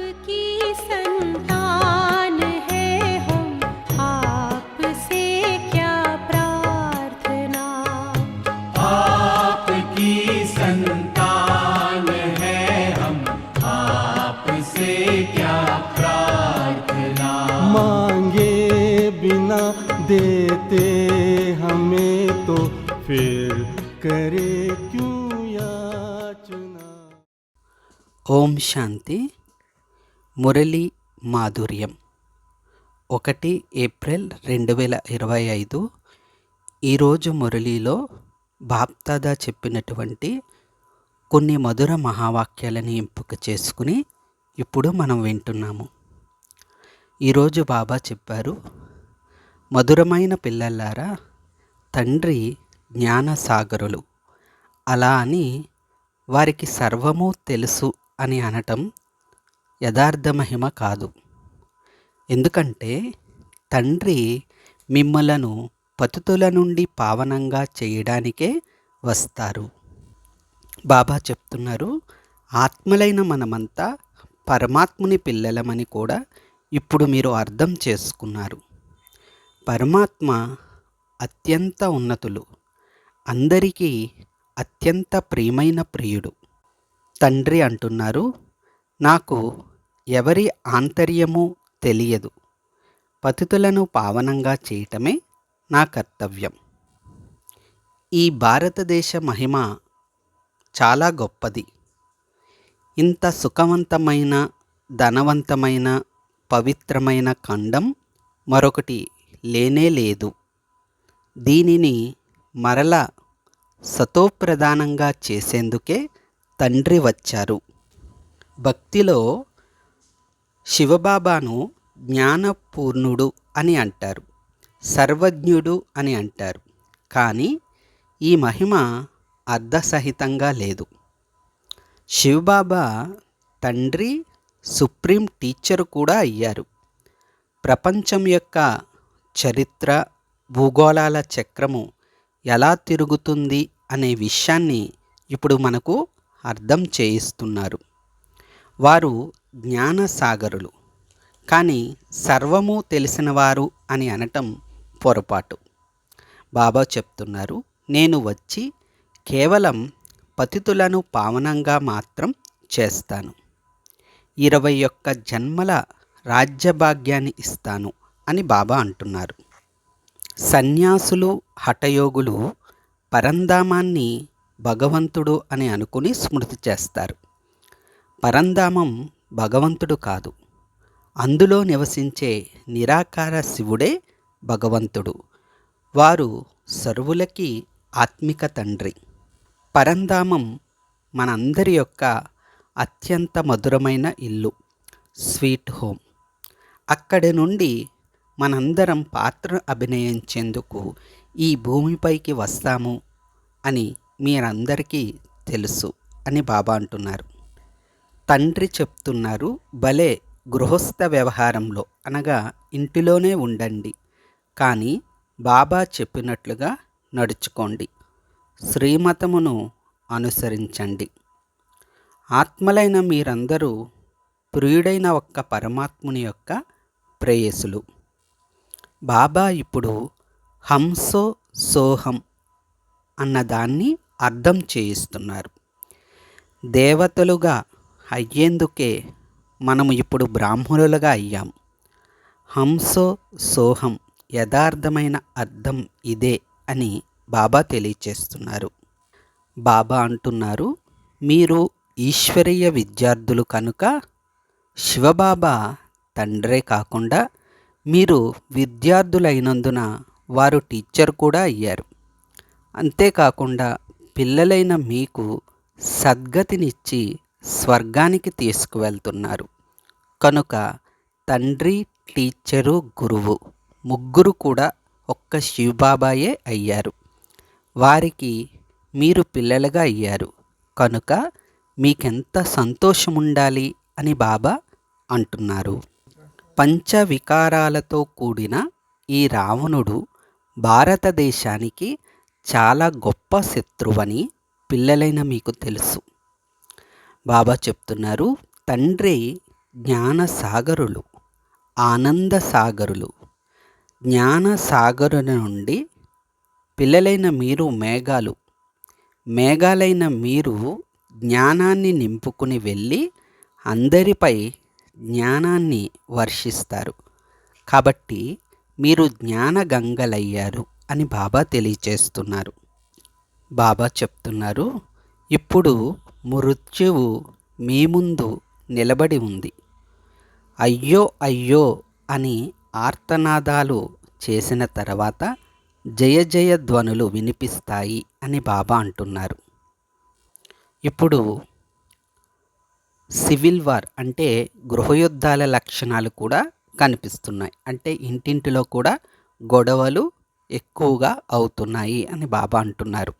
आपकी संतान है हम आपसे क्या प्रार्थना? आपकी संतान है हम आपसे क्या प्रार्थना? मांगे बिना देते हमें तो फिर करे क्यों याचना ओम शांति। మురళి మాధుర్యం. ఒకటి ఏప్రిల్ రెండు వేల ఇరవై ఐదు. ఈరోజు మురళిలో బాప్దాదా చెప్పినటువంటి కొన్ని మధుర మహావాక్యాలని ఎంపిక చేసుకుని ఇప్పుడు మనం వింటున్నాము. ఈరోజు బాబా చెప్పారు మధురమైన పిల్లలారా తండ్రి జ్ఞానసాగరులు. అలా అని వారికి సర్వము తెలుసు అని అనటం యథార్థ మహిమ కాదు. ఎందుకంటే తండ్రి మిమ్మలను పతుతుల నుండి పావనంగా చేయడానికే వస్తారు. బాబా చెప్తున్నారు ఆత్మలైన మనమంతా పరమాత్ముని పిల్లలమని కూడా ఇప్పుడు మీరు అర్థం చేసుకున్నారు. పరమాత్మ అత్యంత ఉన్నతులు అందరికీ అత్యంత ప్రియమైన ప్రియుడు. తండ్రి అంటున్నారు నాకు ఎవరి ఆంతర్యము తెలియదు. పతితులను పావనంగా చేయటమే నా కర్తవ్యం. ఈ భారతదేశ మహిమ చాలా గొప్పది. ఇంత సుఖవంతమైన ధనవంతమైన పవిత్రమైన ఖండం మరొకటి లేనే లేదు. దీనిని మరల సతోప్రధానంగా చేసేందుకే తండ్రి వచ్చారు. భక్తిలో శివబాబాను జ్ఞానపూర్ణుడు అని అంటారు. సర్వజ్ఞుడు అని అంటారు. కానీ ఈ మహిమ అర్ధసహితంగా లేదు. శివబాబా తండ్రి సుప్రీం టీచర్ కూడా అయ్యారు. ప్రపంచం యొక్క చరిత్ర భూగోళాల చక్రము ఎలా తిరుగుతుంది అనే విషయాన్ని ఇప్పుడు మనకు అర్థం చేయిస్తున్నారు. వారు జ్ఞానసాగరులు. కానీ సర్వము తెలిసినవారు అని అనటం పొరపాటు. బాబా చెప్తున్నారు నేను వచ్చి కేవలం పతితులను పావనంగా మాత్రం చేస్తాను. ఇరవై ఒక్క జన్మల రాజ్యభాగ్యాన్ని ఇస్తాను అని బాబా అంటున్నారు. సన్యాసులు హఠయోగులు పరంధామాన్ని భగవంతుడు అని అనుకుని స్మృతి చేస్తారు. పరంధామం భగవంతుడు కాదు. అందులో నివసించే నిరాకార శివుడే భగవంతుడు. వారు సర్వులకి ఆత్మిక తండ్రి. పరంధామం మనందరి యొక్క అత్యంత మధురమైన ఇల్లు స్వీట్ హోమ్. అక్కడి నుండి మనందరం పాత్ర అభినయించేందుకు ఈ భూమిపైకి వస్తాము అని మీరందరికీ తెలుసు అని బాబా అంటున్నారు. తండ్రి చెప్తున్నారు భలే గృహస్థ వ్యవహారంలో అనగా ఇంటిలోనే ఉండండి. కానీ బాబా చెప్పినట్లుగా నడుచుకోండి. శ్రీమతమును అనుసరించండి. ఆత్మలైన మీరందరూ ప్రియుడైన ఒక్క పరమాత్ముని యొక్క ప్రేయసులు. బాబా ఇప్పుడు హంసో సోహం అన్నదాన్ని అర్థం చేయిస్తున్నారు. దేవతలుగా అయ్యేందుకే మనము ఇప్పుడు బ్రాహ్మణులుగా అయ్యాం. హంసో సోహం యథార్థమైన అర్థం ఇదే అని బాబా తెలియచేస్తున్నారు. బాబా అంటున్నారు మీరు ఈశ్వరీయ విద్యార్థులు కనుక శివబాబా తండ్రే కాకుండా మీరు విద్యార్థులైనందున వారు టీచర్ కూడా అయ్యారు. అంతేకాకుండా పిల్లలైన మీకు సద్గతినిచ్చి స్వర్గానికి తీసుకువెళ్తున్నారు. కనుక తండ్రి టీచరు గురువు ముగ్గురు కూడా ఒక్క శివబాబాయే అయ్యారు. వారికి మీరు పిల్లలుగా అయ్యారు. కనుక మీకెంత సంతోషం ఉండాలి అని బాబా అంటున్నారు. పంచవికారాలతో కూడిన ఈ రావణుడు భారతదేశానికి చాలా గొప్ప శత్రువని పిల్లలైన మీకు తెలుసు. బాబా చెప్తున్నారు. తండ్రి జ్ఞాన సాగరులు ఆనంద సాగరులు జ్ఞాన సాగరుల నుండి పిల్లలైన మీరు మేఘాలు. మేఘాలైన మీరు జ్ఞానాన్ని నింపుకుని వెళ్ళి అందరిపై జ్ఞానాన్ని వర్షిస్తారు. కాబట్టి మీరు జ్ఞాన గంగలయ్యారు అని బాబా తెలియచేస్తున్నారు. బాబా చెప్తున్నారు. ఇప్పుడు మృత్యువు మీ ముందు నిలబడి ఉంది. అయ్యో అయ్యో అని ఆర్తనాదాలు చేసిన తర్వాత జయ జయ ధ్వనులు వినిపిస్తాయి అని బాబా అంటున్నారు. ఇప్పుడు సివిల్ వార్ అంటే గృహయుద్ధాల లక్షణాలు కూడా కనిపిస్తున్నాయి. అంటే ఇంటింటిలో కూడా గొడవలు ఎక్కువగా అవుతున్నాయి అని బాబా అంటున్నారు.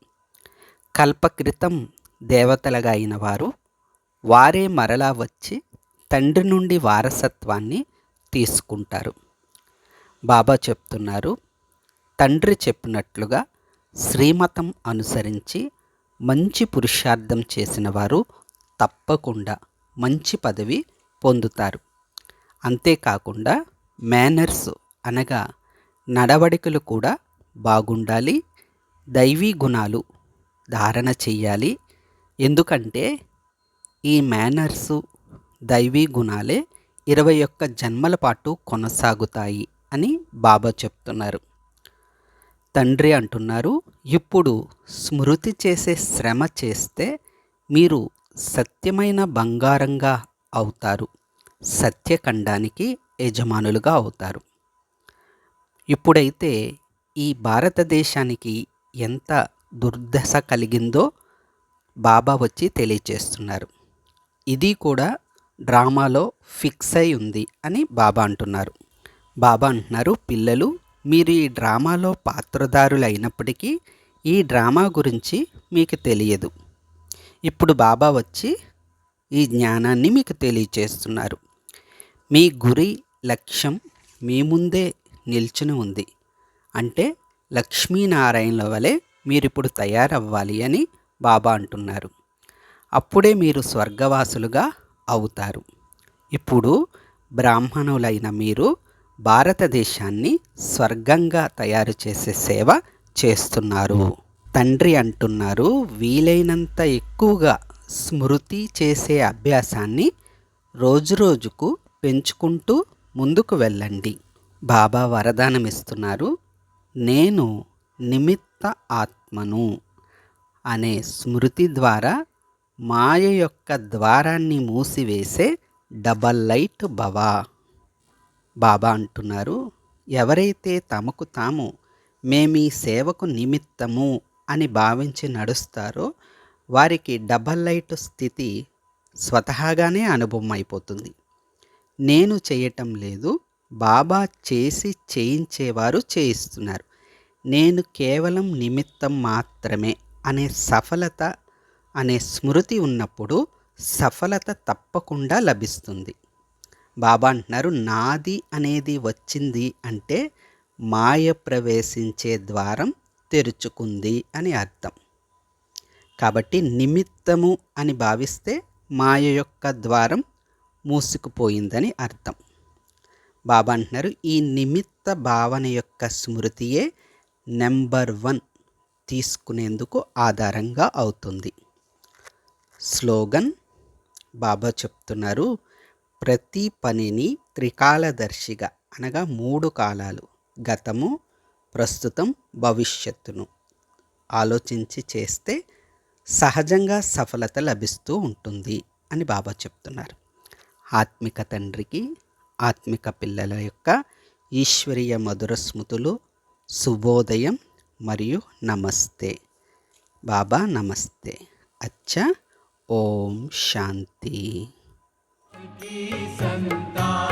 కల్పక్రితం దేవతలుగా అయిన వారు వారే మరలా వచ్చి తండ్రి నుండి వారసత్వాన్ని తీసుకుంటారు. బాబా చెప్తున్నారు తండ్రి చెప్పినట్లుగా శ్రీమతం అనుసరించి మంచి పురుషార్థం చేసిన వారు తప్పకుండా మంచి పదవి పొందుతారు. అంతేకాకుండా మేనర్స్ అనగా నడవడికలు కూడా బాగుండాలి దైవీ గుణాలు ధారణ చెయ్యాలి ఎందుకంటే ఈ మేనర్సు దైవీ గుణాలే ఇరవై ఒక్క జన్మల పాటు కొనసాగుతాయి అని బాబా చెప్తున్నారు. తండ్రి అంటున్నారు ఇప్పుడు స్మృతి చేసే శ్రమ చేస్తే మీరు సత్యమైన బంగారంగా అవుతారు. సత్యఖండానికి యజమానులుగా అవుతారు. ఇప్పుడైతే ఈ భారతదేశానికి ఎంత దుర్దశ కలిగిందో బాబా వచ్చి తెలియచేస్తున్నారు. ఇది కూడా డ్రామాలో ఫిక్స్ అయి ఉంది అని బాబా అంటున్నారు. బాబా అంటున్నారు పిల్లలు మీరు ఈ డ్రామాలో పాత్రధారులు అయినప్పటికీ ఈ డ్రామా గురించి మీకు తెలియదు. ఇప్పుడు బాబా వచ్చి ఈ జ్ఞానాన్ని మీకు తెలియచేస్తున్నారు. మీ గురి లక్ష్యం మీ ముందే నిల్చుని ఉంది. అంటే లక్ష్మీనారాయణల వలె మీరు ఇప్పుడు తయారవ్వాలి అని బాబా అంటున్నారు. అప్పుడే మీరు స్వర్గవాసులుగా అవుతారు. ఇప్పుడు బ్రాహ్మణులైన మీరు భారతదేశాన్ని స్వర్గంగా తయారు చేసే సేవ చేస్తున్నారు. తండ్రి అంటున్నారు వీలైనంత ఎక్కువగా స్మృతి చేసే అభ్యాసాన్ని రోజురోజుకు పెంచుకుంటూ ముందుకు వెళ్ళండి. బాబా వరదానం ఇస్తున్నారు నేను నిమిత్త ఆత్మను. అనే స్మృతి ద్వారా మాయ యొక్క ద్వారాన్ని మూసివేసే డబల్ లైట్ భవా. బాబా అంటున్నారు ఎవరైతే తమకు తాము మేమీ సేవకు నిమిత్తము అని భావించి నడుస్తారో వారికి డబల్ లైట్ స్థితి స్వతహాగానే అనుభవం అయిపోతుంది. నేను చేయటం లేదు బాబా చేసి చేయించేవారు చేయిస్తున్నారు. నేను కేవలం నిమిత్తం మాత్రమే. అనే సఫలత అనే స్మృతి ఉన్నప్పుడు సఫలత తప్పకుండా లభిస్తుంది. బాబా అంటున్నారు నాది అనేది వచ్చింది అంటే మాయ ప్రవేశించే ద్వారం తెరుచుకుంది అని అర్థం. కాబట్టి నిమిత్తము అని భావిస్తే మాయ యొక్క ద్వారం మూసుకుపోయిందని అర్థం. బాబా అంటున్నారు ఈ నిమిత్త భావన యొక్క స్మృతియే నెంబర్ వన్ తీసుకునేందుకు ఆధారంగా అవుతుంది. స్లోగన్ బాబా చెప్తున్నారు ప్రతి పనిని త్రికాలదర్శిగా అనగా మూడు కాలాలు గతము ప్రస్తుతం భవిష్యత్తును ఆలోచించి చేస్తే సహజంగా సఫలత లభిస్తూ ఉంటుంది అని బాబా చెప్తున్నారు. ఆత్మిక తండ్రికి ఆత్మిక పిల్లల యొక్క ఈశ్వరీయ మధుర స్మృతులు శుభోదయం మరియు నమస్తే. బాబా నమస్తే. అచ్చా. ఓం శాంతి. సంతా